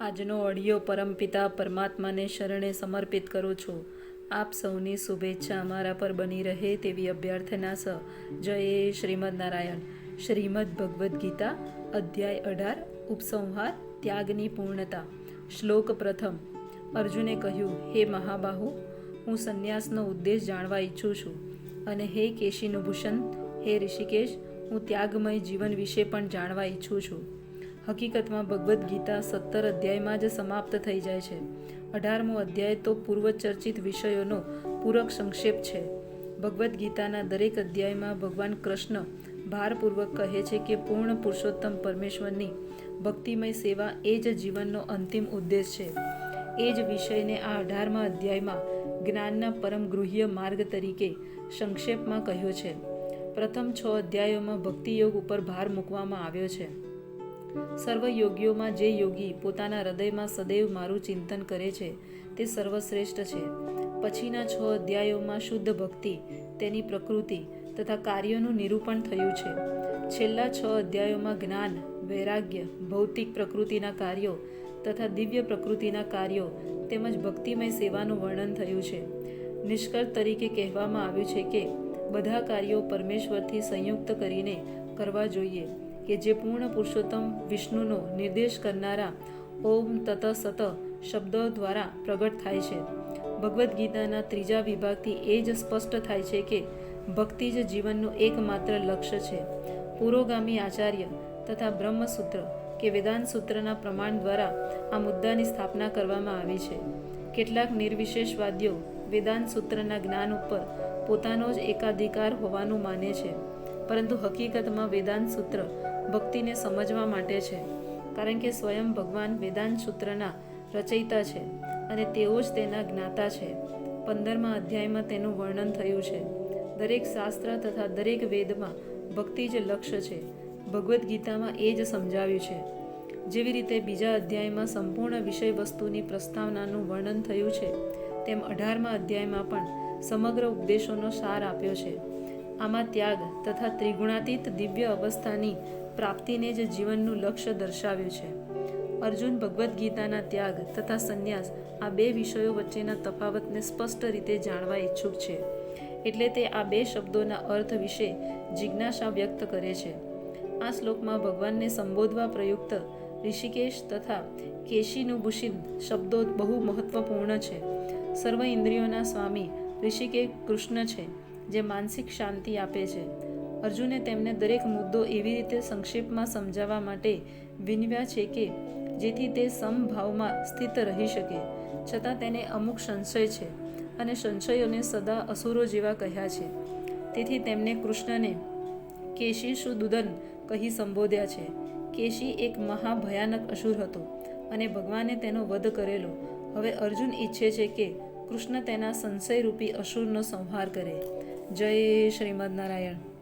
આજનો ઓડિયો પરમપિતા પરમાત્માને શરણે સમર્પિત કરું છું. આપ સૌની શુભેચ્છા અમારા પર બની રહે તેવી અભ્યર્થના સ. જય શ્રીમદ નારાયણ. શ્રીમદ ભગવદ્ ગીતા, અધ્યાય અઢાર, ઉપસંહાર, ત્યાગની પૂર્ણતા. શ્લોક પ્રથમ. અર્જુને કહ્યું, હે મહાબાહુ, હું સંન્યાસનો ઉદ્દેશ જાણવા ઈચ્છું છું. અને હે કેશીનું ભૂષણ, હે ઋષિકેશ, હું ત્યાગમય જીવન વિશે પણ જાણવા ઈચ્છું છું. હકીકતમાં ભગવદ્ ગીતા સત્તર અધ્યાયમાં જ સમાપ્ત થઈ જાય છે. અઢારમો અધ્યાય તો પૂર્વ ચર્ચિત વિષયોનો પૂરક સંક્ષેપ છે. ભગવદ્ ગીતાના દરેક અધ્યાયમાં ભગવાન કૃષ્ણ ભારપૂર્વક કહે છે કે પૂર્ણ પુરુષોત્તમ પરમેશ્વરની ભક્તિમય સેવા એ જ જીવનનો અંતિમ ઉદ્દેશ છે. એ જ વિષયને આ અઢારમા અધ્યાયમાં જ્ઞાનના પરમ ગૃહ્ય માર્ગ તરીકે સંક્ષેપમાં કહ્યો છે. પ્રથમ છ અધ્યાયોમાં ભક્તિયોગ ઉપર ભાર મૂકવામાં આવ્યો છે. સર્વ યોગીઓમાં જે યોગી પોતાના હૃદયમાં સદૈવ મારું ચિંતન કરે છે, તે સર્વશ્રેષ્ઠ છે. પછીના છ અધ્યાયોમાં શુદ્ધ ભક્તિ, તેની પ્રકૃતિ તથા કાર્યોનું નિરૂપણ થયું છે. છેલ્લા છ અધ્યાયોમાં જ્ઞાન, વૈરાગ્ય, ભૌતિક પ્રકૃતિના કાર્યો તથા દિવ્ય પ્રકૃતિના કાર્યો તેમજ ભક્તિમય સેવાનું વર્ણન થયું છે. નિષ્કર્ષ તરીકે કહેવામાં આવ્યું છે કે, બધા કાર્યો પરમેશ્વરથી સંયુક્ત કરીને કરવા જોઈએ. કે જે પૂર્ણ પુરુષોત્તમ વિષ્ણુનો નિર્દેશ કરનારા ઓમ તત સત શબ્દો દ્વારા પ્રગટ થાય છે. ભગવદ્ ગીતાના ત્રીજા વિભાગથી એ જ સ્પષ્ટ થાય છે કે ભક્તિ જ જીવનનું એકમાત્ર લક્ષ્ય છે. પુરોગામી આચાર્ય તથા બ્રહ્મસૂત્ર કે વેદાંત સૂત્રના પ્રમાણ દ્વારા આ મુદ્દાની સ્થાપના કરવામાં આવી છે. કેટલાક નિર્વિશેષવાદીઓ વેદાંત સૂત્રના જ્ઞાન ઉપર પોતાનો જ એકાધિકાર હોવાનું માને છે. પરંતુ હકીકતમાં વેદાંત સૂત્ર ભક્તિને સમજવા માટે છે. કારણ કે સ્વયં ભગવાન વેદાંત સૂત્રના રચયિતા છે અને તેઓ જ તેના જ્ઞાતા છે. પંદરમા અધ્યાયમાં તેનું વર્ણન થયું છે. દરેક શાસ્ત્ર તથા દરેક વેદમાં ભક્તિ જ લક્ષ્ય છે. ભગવદ્ ગીતામાં એ જ સમજાવ્યું છે. જેવી રીતે બીજા અધ્યાયમાં સંપૂર્ણ વિષય વસ્તુની પ્રસ્તાવનાનું વર્ણન થયું છે, તેમ અઢારમા અધ્યાયમાં પણ સમગ્ર ઉપદેશોનો સાર આપ્યો છે. આમાં ત્યાગ તથા ત્રિગુણાતીત દિવ્ય અવસ્થાની પ્રાપ્તિને જ જીવનનું લક્ષ્ય દર્શાવ્યું છે. અર્જુન ભગવદ્ ગીતાના ત્યાગ તથા સંન્યાસ આ બે વિષયો વચ્ચેના તફાવતને સ્પષ્ટ રીતે જાણવા ઈચ્છુક છે. એટલે તે આ બે શબ્દોના અર્થ વિશે જિજ્ઞાસા વ્યક્ત કરે છે. આ શ્લોકમાં ભગવાનને સંબોધવા પ્રયુક્ત ઋષિકેશ તથા કેશીનું ભૂષિત શબ્દો બહુ મહત્વપૂર્ણ છે. સર્વ ઇન્દ્રિયોના સ્વામી ઋષિકેશ કૃષ્ણ છે. જે માનસિક શાંતિ આપે છે. અર્જુને તેમને દરેક મુદ્દો એવી રીતે સંક્ષેપમાં સમજાવવા માટે વિનવ્યા છે કે જેથી તે સમભાવમાં સ્થિત રહી શકે. છતાં તેને અમુક સંશય છે અને સંશયોને સદા અસુરો જેવા કહ્યા છે. તેથી તેમને કૃષ્ણને કેશી સુદુદન કહી સંબોધ્યા છે. કેશી એક મહાભયાનક અસુર હતો અને ભગવાને તેનો વધ કરેલો. હવે અર્જુન ઈચ્છે છે કે કૃષ્ણ તેના સંશયરૂપી અસુરનો સંહાર કરે. જય શ્રીમદ નારાયણ.